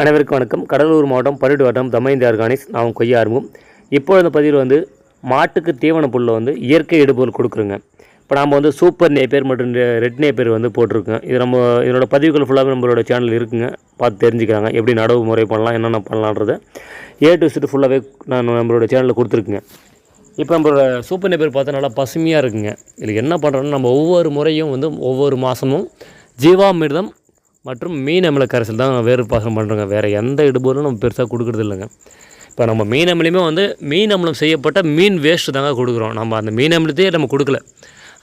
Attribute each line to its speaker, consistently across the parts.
Speaker 1: அனைவருக்கும் வணக்கம். கடலூர் மாவட்டம் பருடு வட்டம் தமைந்து ஆர்கானிக்ஸ் நாம் கொய்யா ஆரம்பம் இப்போ இந்த பதிவில் வந்து மாட்டுக்கு தீவன புல்லை வந்து இயற்கை இடுபொருள் கொடுக்குறோங்க. இப்போ நாம் வந்து சூப்பர் நேப்பேர் மற்றும் ரெட் நேப்பேர் வந்து போட்டிருக்கோம். இது நம்ம இதனோட பதிவுகள் ஃபுல்லாகவே நம்மளோட சேனல் இருக்குங்க. பார்த்து தெரிஞ்சுக்கிறாங்க. எப்படி நடவு முறை பண்ணலாம் என்னென்ன பண்ணலான்றதை ஏ டு சிட்டு ஃபுல்லாகவே நான் நம்மளோட சேனலில் கொடுத்துருக்குங்க. இப்போ நம்மளோட சூப்பர் நேப்பேர் பார்த்தா நல்லா பசுமையாக இருக்குங்க. இதில் என்ன பண்ணுறோன்னா நம்ம ஒவ்வொரு முறையும் வந்து ஒவ்வொரு மாதமும் ஜீவாமிர்தம் மற்றும் மீன் அமில கரைசல் தான் வேறு பாசனம் பண்ணுறோங்க வேறு எந்த இடுபொருளும் நம்ம பெருசாக கொடுக்குறது இல்லைங்க. இப்போ நம்ம மீன் அமிலமே வந்து மீன் அமிலம் செய்யப்பட்ட மீன் வேஸ்ட்டு தாங்க கொடுக்குறோம். நம்ம அந்த மீன் அமிலத்தையே நம்ம கொடுக்கல.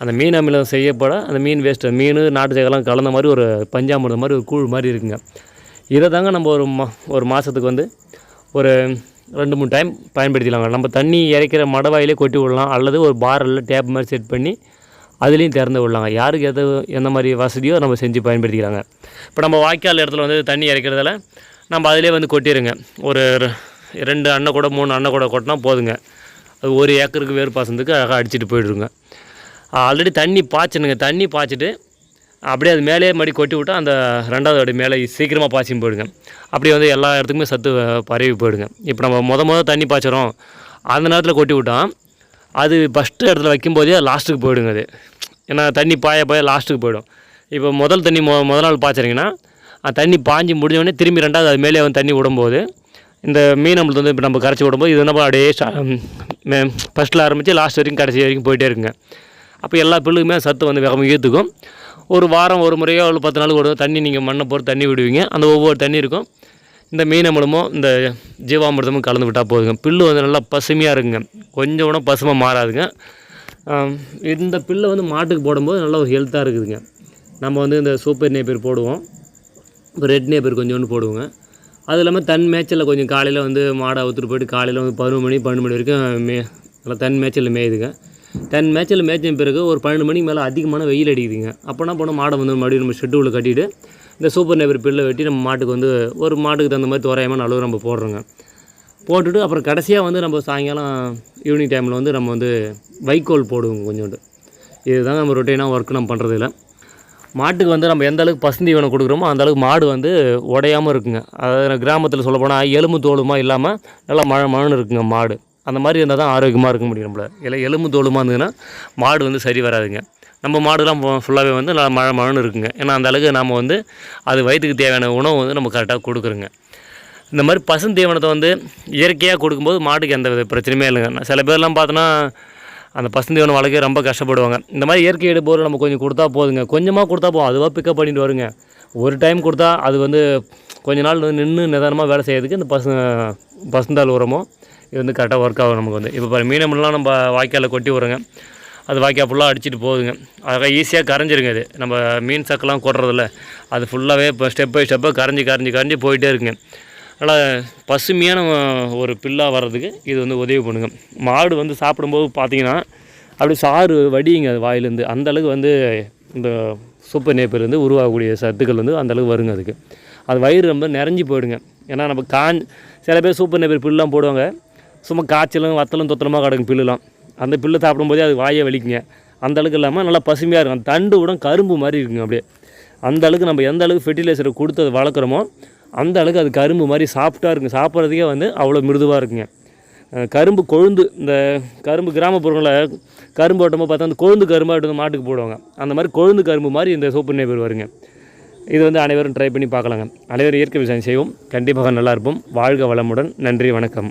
Speaker 1: அந்த மீன் அமிலம் செய்யப்பட அந்த மீன் வேஸ்ட்டு மீன் நாட்டு சேகலாம் கலந்த மாதிரி ஒரு பஞ்சாமிர்தம் மாதிரி ஒரு கூழ் மாதிரி இருக்குங்க. இதை தாங்க நம்ம ஒரு மா ஒரு மாதத்துக்கு வந்து ஒரு ரெண்டு மூணு டைம் பயன்படுத்திடலாங்க நம்ம தண்ணி இறைக்கிற மடவாயிலே கொட்டி விடலாம். அல்லது ஒரு பாரலில் டேப் மாதிரி செட் பண்ணி அதுலேயும் திறந்து விடலாங்க. யாருக்கு எது எந்த மாதிரி வசதியோ நம்ம செஞ்சு பயன்படுத்திக்கிறாங்க இப்போ நம்ம வாய்க்கால் இடத்துல வந்து தண்ணி இறைக்கிறதால நம்ம அதிலே வந்து கொட்டிடுங்க ஒரு ரெண்டு அண்ணை கூட மூணு அண்ணை கூட கொட்டினா போதுங்க. அது ஒரு ஏக்கருக்கு வேறு பாசனத்துக்கு அழகாக அடிச்சிட்டு போயிடுங்க. ஆல்ரெடி தண்ணி பாய்ச்சணுங்க. தண்ணி பாய்ச்சிட்டு அப்படியே அது மேலே மடி கொட்டி விட்டால் அந்த ரெண்டாவது அடி மேலே சீக்கிரமாக பாய்ச்சின்னு போயிடுங்க. அப்படியே வந்து எல்லா இடத்துக்குமே சத்து பரவி போயிடுங்க. இப்போ நம்ம மொதல் மொதல் தண்ணி பாய்ச்சிறோம். அந்த நேரத்தில் கொட்டி விட்டோம் அது ஃபஸ்ட்டு இடத்துல வைக்கும்போதே லாஸ்ட்டுக்கு போயிடுங்க அது. ஏன்னா தண்ணி பாய பாய லாஸ்ட்டுக்கு போயிடும். இப்போ முதல் தண்ணி மொ முதல் நாள் பாய்ச்சறீங்கன்னா தண்ணி பாஞ்சு முடிஞ்சவொடனே திரும்பி ரெண்டாவது அது மேலே வந்து தண்ணி விடும்போது இந்த மீன் நம்மளுக்கு வந்து இப்போ நம்ம கரைச்சி விடும்போது இது என்ன அப்படியே ஃபஸ்ட்டில் ஆரம்பித்து லாஸ்ட் வரைக்கும் கடைசி வரைக்கும் போயிட்டே இருக்குங்க. அப்போ எல்லா பிள்ளைக்குமே சத்து வந்து வேகமாக ஈர்த்துக்கும். ஒரு வாரம் ஒரு முறையோ ஒரு பத்து நாளுக்கு ஒரு தண்ணி நீங்கள் மண்ணை போட்டு தண்ணி விடுவீங்க. அந்த ஒவ்வொரு தண்ணி இருக்கும். இந்த மீன் அமிலமும் இந்த ஜீவாமிர்தமும் கலந்து விட்டால் போதுங்க. பில்லு வந்து நல்லா பசுமையாக இருக்குங்க. கொஞ்சம் கூட பசுமை மாறாதுங்க. இந்த பில்லை வந்து மாட்டுக்கு போடும்போது நல்லா ஒரு ஹெல்த்தாக இருக்குதுங்க. நம்ம வந்து இந்த சூப்பர் நேப்பர் போடுவோம். ரெட் நேப்பர் கொஞ்சோண்டு போடுவோங்க. அது இல்லாமல் தன் மேய்ச்சலில் கொஞ்சம் காலையில் வந்து மாடை அவுத்துட்டு போயிட்டு காலையில் வந்து பதினொரு மணி பன்னெண்டு மணி வரைக்கும் மே நல்லா தன் மேய்ச்சலில் மேயுதுங்க. தன் மேய்ச்சலில் மேய்ச்ச பிறகு ஒரு பன்னெண்டு மணிக்கு மேலே அதிகமான வெயில் அடிக்குதுங்க. அப்போனா போனால் மாடை வந்து மறுபடியும் நம்ம ஷெட்யூலில் கட்டிட்டு இந்த சூப்பர் நேப்பர் பில்லை வெட்டி நம்ம மாட்டுக்கு வந்து ஒரு மாட்டுக்கு தகுந்த மாதிரி தோராயமான அளவு நம்ம போடுறோங்க. போட்டுட்டு அப்புறம் கடைசியாக வந்து நம்ம சாயங்காலம் ஈவினிங் டைமில் வந்து நம்ம வந்து வைக்கோல் போடுவோங்க கொஞ்சோண்டு. இதுதான் நம்ம ரொட்டீனாக ஒர்க் நம்ம பண்ணுறதில்ல மாட்டுக்கு வந்து நம்ம எந்த அளவுக்கு பசுந்தீவனம் கொடுக்குறோமோ அந்த அளவுக்கு மாடு வந்து உடையாமல் இருக்குங்க. அதாவது கிராமத்தில் சொல்லப்போனால் எலும்பு தோலுமா இல்லாமல் நல்லா மழை மழன்னு இருக்குங்க மாடு. அந்த மாதிரி இருந்தால் தான் ஆரோக்கியமாக இருக்க முடியும் நம்மள. இல்லை எலும்பு தோலுமா இருந்ததுன்னா மாடு வந்து சரி வராதுங்க. நம்ம மாடுலாம் ஃபுல்லாகவே வந்து நல்லா மழை மழன்னு இருக்குங்க. ஏன்னா அந்த அளவுக்கு நாம் வந்து அது வயிற்றுக்கு தேவையான உணவு வந்து நம்ம கரெக்டாக கொடுக்குறோங்க. இந்த மாதிரி பசுந்தீவனத்தை வந்து இயற்கையாக கொடுக்கும்போது மாட்டுக்கு எந்த வித பிரச்சனையுமே இல்லைங்க. நான் சில பேர்லாம் பார்த்தோன்னா அந்த பசுந்தீவனம் வளர்க்க ரொம்ப கஷ்டப்படுவாங்க. இந்த மாதிரி இயற்கை எடுப்போர் நம்ம கொஞ்சம் கொடுத்தா போதுங்க. கொஞ்சமாக கொடுத்தா போதும். அதுவாக பிக்கப் பண்ணிட்டு வருங்க. ஒரு டைம் கொடுத்தா அது வந்து கொஞ்ச நாள் வந்து நின்று நிதானமாக வேலை செய்யறதுக்கு இந்த பசு பசுந்தாள் உரமோ இது வந்து கரெக்டாக ஒர்க் ஆகும் நமக்கு வந்து. இப்போ பாரு மீனமெல்லாம் நம்ம வாய்க்காலில் கொட்டி விடுறோங்க. அது வாய்க்கால் ஃபுல்லாக அடிச்சிட்டு போகுதுங்க. அதாக ஈஸியாக கரைஞ்சிருங்க அது. நம்ம மீன் சக்கெல்லாம் கொடுறதில்ல அது ஃபுல்லாகவே இப்போ ஸ்டெப் பை ஸ்டெப்பாக கரைஞ்சி கரைஞ்சி கரைஞ்சி போயிட்டே இருக்குங்க. நல்லா பசுமையான ஒரு பில்லாக வர்றதுக்கு இது வந்து உதவி பண்ணுங்க. மாடு வந்து சாப்பிடும்போது பார்த்தீங்கன்னா அப்படியே சாறு வடியுங்க அது வாயிலேருந்து. அந்த அளவுக்கு வந்து இந்த சூப்பர் நேப்பர் வந்து உருவாகக்கூடிய சத்துக்கள் வந்து அந்தளவுக்கு வருங்க அதுக்கு. அது வயிறு ரொம்ப நிறைஞ்சி போயிடுங்க. ஏன்னா நம்ம காஞ் சில பேர் சூப்பர் நேப்பர் பில்லாம் போடுவாங்க. சும்மா காய்ச்சலும் வத்தலும் தொத்தலமாக கிடக்கும் பில்லுலாம் அந்த பில்லு சாப்பிடும்போதே அது வாயை வலிக்குங்க. அந்த அளவுக்கு இல்லாமல் நல்லா பசுமையாக இருக்கும். அந்த தண்டு விட கரும்பு மாதிரி இருக்குங்க அப்படியே. அந்த அளவுக்கு நம்ம எந்த அளவுக்கு ஃபெர்டிலைசரை கொடுத்து அதை வளர்க்குறோமோ அந்த அளவுக்கு அது கரும்பு மாதிரி சாஃப்டாக இருக்குங்க. சாப்பிட்றதுக்கே வந்து அவ்வளோ மிருதுவாக இருக்குங்க. கரும்பு கொழுந்து இந்த கரும்பு கிராமப்புறங்களில் கரும்பு ஓட்டும்போது பார்த்தா அந்த கொழுந்து கரும்பாக வந்து மாட்டுக்கு போடுவாங்க. அந்த மாதிரி கொழுந்து கரும்பு மாதிரி இந்த சோப்பு நேபர் வருங்க இது வந்து அனைவரும் ட்ரை பண்ணி பார்க்கலாங்க. அனைவரும் இயற்கை விவசாயம் செய்வோம். கண்டிப்பாக நல்லா இருப்போம். வாழ்க வளமுடன். நன்றி வணக்கம்.